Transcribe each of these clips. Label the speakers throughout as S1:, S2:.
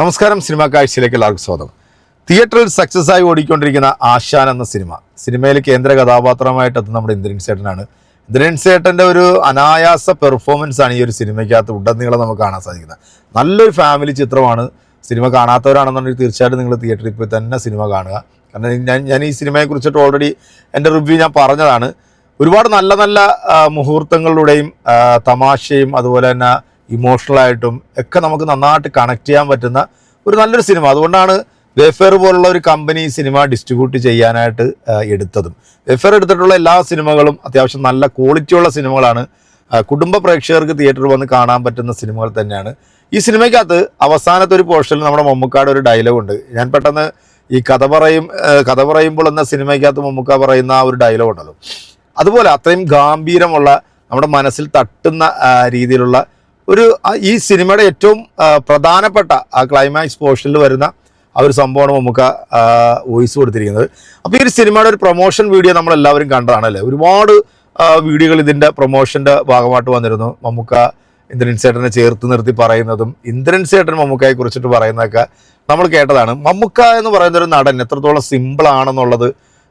S1: നമസ്കാരം സിനിമാ കാഴ്ചയിലേക്ക് എല്ലാവർക്കും സ്വാഗതം. തിയേറ്ററിൽ സക്സസ് ആയി ഓടിക്കൊണ്ടിരിക്കുന്ന ആശാൻ എന്ന സിനിമ. സിനിമയിൽ കേന്ദ്ര കഥാപാത്രമായിട്ട് എത്തുന്ന നമ്മുടെ ഇന്ദ്രൻ സേട്ടനാണ് ഇന്ദ്രൻ സേട്ടന്റെ ഒരു അനായാസ പെർഫോമൻസ് ആണ് ഈ ഒരു സിനിമയ്ക്കകത്ത് ഉടനീളം നമുക്ക് കാണാൻ സാധിക്കുന്നത്. നല്ലൊരു ഫാമിലി ചിത്രമാണ്. സിനിമ കാണാത്തവരാണെന്നുണ്ടെങ്കിൽ തീർച്ചയായിട്ടും നിങ്ങൾ തിയേറ്ററിൽ പോയി തന്നെ സിനിമ കാണുക. കാരണം ഞാൻ ഞാൻ ഈ സിനിമയെക്കുറിച്ചിട്ട് ഓൾറെഡി എന്റെ റിവ്യൂ ഞാൻ പറഞ്ഞതാണ്. ഒരുപാട് നല്ല നല്ല മുഹൂർത്തങ്ങളിലൂടെയും തമാശയും അതുപോലെ തന്നെ ഇമോഷണലായിട്ടും ഒക്കെ നമുക്ക് നന്നായിട്ട് കണക്ട് ചെയ്യാൻ പറ്റുന്ന ഒരു നല്ലൊരു സിനിമ അതുകൊണ്ടാണ് വെഫെയർ പോലുള്ള ഒരു കമ്പനി സിനിമ ഡിസ്ട്രിബ്യൂട്ട് ചെയ്യാനായിട്ട് എടുത്തതും. വെഫെയർ എടുത്തിട്ടുള്ള എല്ലാ സിനിമകളും അത്യാവശ്യം നല്ല ക്വാളിറ്റിയുള്ള സിനിമകളാണ് കുടുംബ പ്രേക്ഷകർക്ക് തിയേറ്ററിൽ വന്ന് കാണാൻ പറ്റുന്ന സിനിമകൾ തന്നെയാണ്. ഈ സിനിമയ്ക്കകത്ത് അവസാനത്തെ ഒരു പോർഷനിൽ നമ്മുടെ മമ്മൂക്കാട് ഒരു ഡയലോഗ് ഉണ്ട്. ഞാൻ പെട്ടെന്ന് ഈ കഥ പറയും കഥ പറയുമ്പോൾ എന്ന സിനിമയ്ക്കകത്ത് മമ്മൂക്ക പറയുന്ന ആ ഒരു ഡയലോഗ് ഉണ്ടല്ലോ. അതുപോലെ അത്രയും ഗാംഭീരമുള്ള നമ്മുടെ മനസ്സിൽ തട്ടുന്ന രീതിയിലുള്ള ഒരു ഈ സിനിമയുടെ ഏറ്റവും പ്രധാനപ്പെട്ട ആ ക്ലൈമാക്സ് പോർഷനിൽ വരുന്ന ആ ഒരു സംഭവമാണ് നമുക്ക് വോയിസ് കൊടുത്തിരിക്കുന്നത്. അപ്പോൾ ഈ ഒരു സിനിമയുടെ ഒരു പ്രൊമോഷൻ വീഡിയോ നമ്മൾ എല്ലാവരും കണ്ടതാണ് അല്ലേ? ഒരുപാട് വീഡിയോകൾ ഇതിന്റെ പ്രൊമോഷന്റെ ഭാഗമായിട്ട് വന്നിരുന്നു. മമ്മൂക്ക ഇന്ദ്രൻ സേട്ടനെ ചേർത്ത് നിർത്തി പറയുന്നതും ഇന്ദ്രൻ സേട്ടൻ മമ്മൂക്കയെ കുറിച്ചിട്ട് പറയുന്നതൊക്കെ നമ്മൾ കേട്ടതാണ്. മമ്മൂക്ക എന്ന് പറയുന്ന ഒരു നടൻ എത്രത്തോളം സിമ്പിൾ ആണെന്നുള്ളത്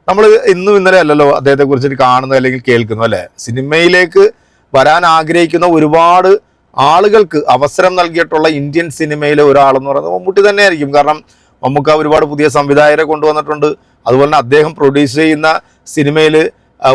S1: നമ്മൾ ഇന്നും ഇന്നലെ അല്ലല്ലോ അദ്ദേഹത്തെ കുറിച്ചിട്ട് കാണുന്നത് അല്ലെങ്കിൽ കേൾക്കുന്നു അല്ലേ? സിനിമയിലേക്ക് വരാൻ ആഗ്രഹിക്കുന്ന ഒരുപാട് ആളുകൾക്ക് അവസരം നൽകിയിട്ടുള്ള ഇന്ത്യൻ സിനിമയിലെ ഒരാളെന്ന് പറയുന്നത് മമ്മൂട്ടി തന്നെയായിരിക്കും. കാരണം മമ്മൂക്ക ഒരുപാട് പുതിയ സംവിധായകരെ കൊണ്ടുവന്നിട്ടുണ്ട്. അതുപോലെ തന്നെ അദ്ദേഹം പ്രൊഡ്യൂസ് ചെയ്യുന്ന സിനിമയിൽ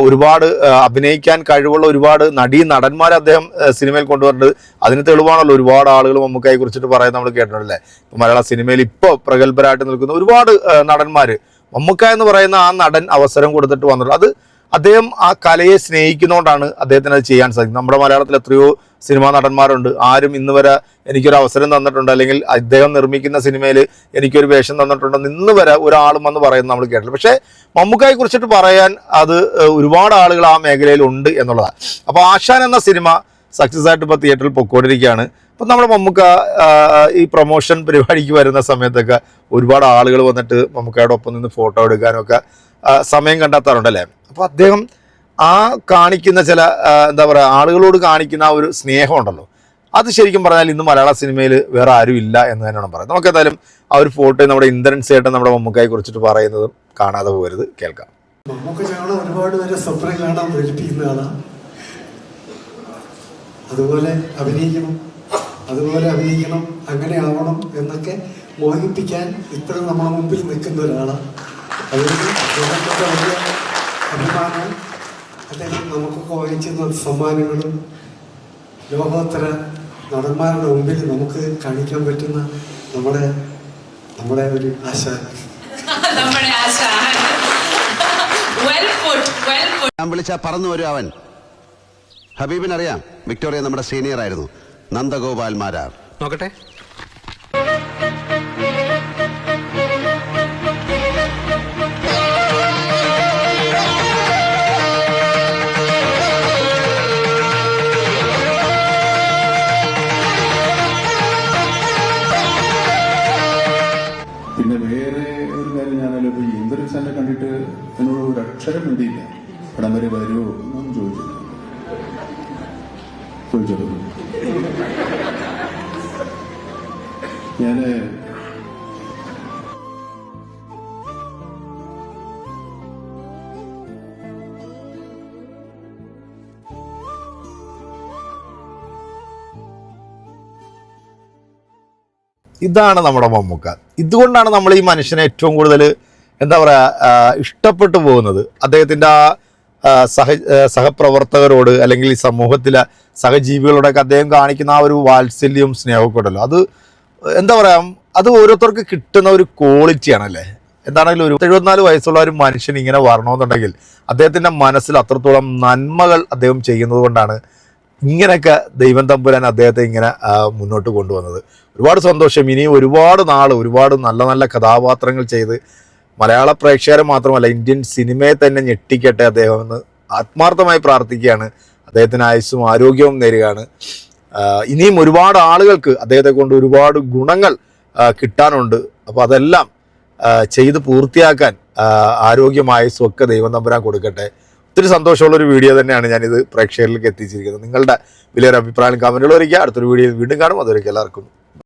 S1: ഒരുപാട് അഭിനയിക്കാൻ കഴിവുള്ള ഒരുപാട് നടീ നടന്മാരെ അദ്ദേഹം സിനിമയിൽ കൊണ്ടുവന്നിട്ടുണ്ട്. അതിന് തെളിവാണല്ലോ ഒരുപാട് ആളുകൾ മമ്മൂക്കയെ കുറിച്ചിട്ട് പറയുന്നത് നമ്മൾ കേട്ടിട്ടുണ്ടല്ലേ? മലയാള സിനിമയിൽ ഇപ്പോൾ പ്രഗത്ഭരായിട്ട് നിൽക്കുന്ന ഒരുപാട് നടന്മാർ മമ്മൂക്ക എന്ന് പറയുന്ന ആ നടൻ അവസരം കൊടുത്തിട്ട് വന്നിട്ടുണ്ട്. അത് അദ്ദേഹം ആ കലയെ സ്നേഹിക്കുന്നതുകൊണ്ടാണ് അദ്ദേഹത്തിന് അത് ചെയ്യാൻ സാധിക്കുന്നത്. നമ്മുടെ മലയാളത്തിൽ എത്രയോ സിനിമാ നടന്മാരുണ്ട്. ആരും ഇന്ന് വരെ എനിക്കൊരു അവസരം തന്നിട്ടുണ്ട്. അല്ലെങ്കിൽ അദ്ദേഹം നിർമ്മിക്കുന്ന സിനിമയിൽ എനിക്കൊരു വേഷം തന്നിട്ടുണ്ടെന്ന് ഇന്ന് വരെ ഒരാളും വന്ന് പറയുന്നത് നമ്മൾ കേട്ടില്ല പക്ഷേ മമ്മൂക്കായെ കുറിച്ചിട്ട് പറയാൻ അത് ഒരുപാട് ആളുകൾ ആ മേഖലയിൽ ഉണ്ട് എന്നുള്ളതാണ്. അപ്പോൾ ആശാൻ എന്ന സിനിമ സക്സസ് ആയിട്ട് ഇപ്പോൾ തിയേറ്ററിൽ പൊക്കോണ്ടിരിക്കുകയാണ്. അപ്പം നമ്മുടെ മമ്മൂക്ക ഈ പ്രൊമോഷൻ പരിപാടിക്ക് വരുന്ന സമയത്തൊക്കെ ഒരുപാട് ആളുകൾ വന്നിട്ട് മമ്മൂക്കയുടെ ഒപ്പം നിന്ന് ഫോട്ടോ എടുക്കാനൊക്കെ സമയം കണ്ടെത്താറുണ്ടല്ലേ? അപ്പോൾ അദ്ദേഹം ആ കാണിക്കുന്ന ചില എന്താ പറയുക ആളുകളോട് കാണിക്കുന്ന ആ ഒരു സ്നേഹമുണ്ടല്ലോ അത് ശരിക്കും പറഞ്ഞാൽ ഇന്ന് മലയാള സിനിമയിൽ വേറെ ആരും ഇല്ല എന്ന് തന്നെയാണ് പറയുന്നത്. നമുക്ക് നമുക്കെന്തായാലും ആ ഒരു ഫോട്ടോ നമ്മുടെ ഇന്ദ്രൻസ് ആയിട്ട് നമ്മുടെ മമ്മൂക്കായി കുറിച്ചിട്ട് പറയുന്നതും കാണാതെ പോകരുത്. കേൾക്കാം.
S2: നമുക്ക് ഞങ്ങൾ ഒരുപാട് പേരെ സ്വപ്നം കാണാൻ അതുപോലെ അഭിനയിക്കണം അതുപോലെ അഭിനയിക്കണം അങ്ങനെ ആവണം എന്നൊക്കെ മോഹിപ്പിക്കാൻ ഇപ്പോഴും നമ്മുടെ മുമ്പിൽ നിൽക്കുന്ന ഒരാളാണ് അതുകൊണ്ട് അഭിമാനം അദ്ദേഹം നമുക്കൊക്കെ വഹിച്ചിരുന്ന സമ്മാനങ്ങളും ലോകോത്തര നടന്മാരുടെ മുമ്പിൽ നമുക്ക് കാണിക്കാൻ പറ്റുന്ന നമ്മുടെ നമ്മുടെ ഒരു ആശ.
S3: ഞാൻ വിളിച്ച പറന്നു വരും അവൻ. ഹബീബിനറിയാം വിക്ടോറിയ നമ്മുടെ സീനിയർ ആയിരുന്നു നന്ദഗോപാൽ മാരാർ.
S4: നോക്കട്ടെ.
S5: എന്നോട് ഒരു അക്ഷരം മിണ്ടിയില്ല. പടം വരെ വരുമോ എന്നൊന്നും ചോദിച്ചില്ല. ചോദിച്ചത് ഞാൻ
S1: ഇതാണ് നമ്മുടെ മമ്മൂക്ക. ഇതുകൊണ്ടാണ് നമ്മൾ ഈ മനുഷ്യനെ ഏറ്റവും കൂടുതൽ എന്താ പറയുക ഇഷ്ടപ്പെട്ടു പോകുന്നത് അദ്ദേഹത്തിന്റെ ആ സഹ സഹപ്രവർത്തകരോട് അല്ലെങ്കിൽ ഈ സമൂഹത്തിലെ സഹജീവികളോടൊക്കെ അദ്ദേഹം കാണിക്കുന്ന ആ ഒരു വാത്സല്യവും സ്നേഹമൊക്കെ ഉണ്ടല്ലോ അത് എന്താ പറയുക അത് ഓരോരുത്തർക്ക് കിട്ടുന്ന ഒരു ക്വാളിറ്റിയാണല്ലേ? എന്താണെങ്കിലും ഒരു എഴുപത്തിനാല് വയസ്സുള്ള ഒരു മനുഷ്യൻ ഇങ്ങനെ വരണമെന്നുണ്ടെങ്കിൽ അദ്ദേഹത്തിന്റെ മനസ്സിൽ അത്രത്തോളം നന്മകൾ അദ്ദേഹം ചെയ്യുന്നത് കൊണ്ടാണ് ഇങ്ങനെയൊക്കെ ദൈവം തമ്പുരാൻ അദ്ദേഹത്തെ ഇങ്ങനെ മുന്നോട്ട് കൊണ്ടുവന്നത്. ഒരുപാട് സന്തോഷം. ഇനി ഒരുപാട് നാൾ ഒരുപാട് നല്ല നല്ല കഥാപാത്രങ്ങൾ ചെയ്ത് മലയാള പ്രേക്ഷകരെ മാത്രമല്ല ഇന്ത്യൻ സിനിമയെ തന്നെ ഞെട്ടിക്കട്ടെ അദ്ദേഹം എന്ന് ആത്മാർത്ഥമായി പ്രാർത്ഥിക്കുകയാണ്. അദ്ദേഹത്തിന് ആയുസ്സും ആരോഗ്യവും നേരുകയാണ്. ഇനിയും ഒരുപാട് ആളുകൾക്ക് അദ്ദേഹത്തെ കൊണ്ട് ഒരുപാട് ഗുണങ്ങൾ കിട്ടാനുണ്ട്. അപ്പോൾ അതെല്ലാം ചെയ്ത് പൂർത്തിയാക്കാൻ ആരോഗ്യമായ ആരോഗ്യം ആയുസ്സും ഒക്കെ ദൈവം തമ്പുരാൻ കൊടുക്കട്ടെ. ഒത്തിരി സന്തോഷമുള്ള ഒരു വീഡിയോ തന്നെയാണ് ഞാനിത് പ്രേക്ഷകരിലേക്ക് എത്തിച്ചിരിക്കുന്നത്. നിങ്ങളുടെ വലിയൊരു അഭിപ്രായം കമന്റുകൾ അറിയിക്കുക അടുത്തൊരു വീഡിയോയിൽ വീണ്ടും കാണും. അതുവരെയ്ക്ക് എല്ലാവർക്കും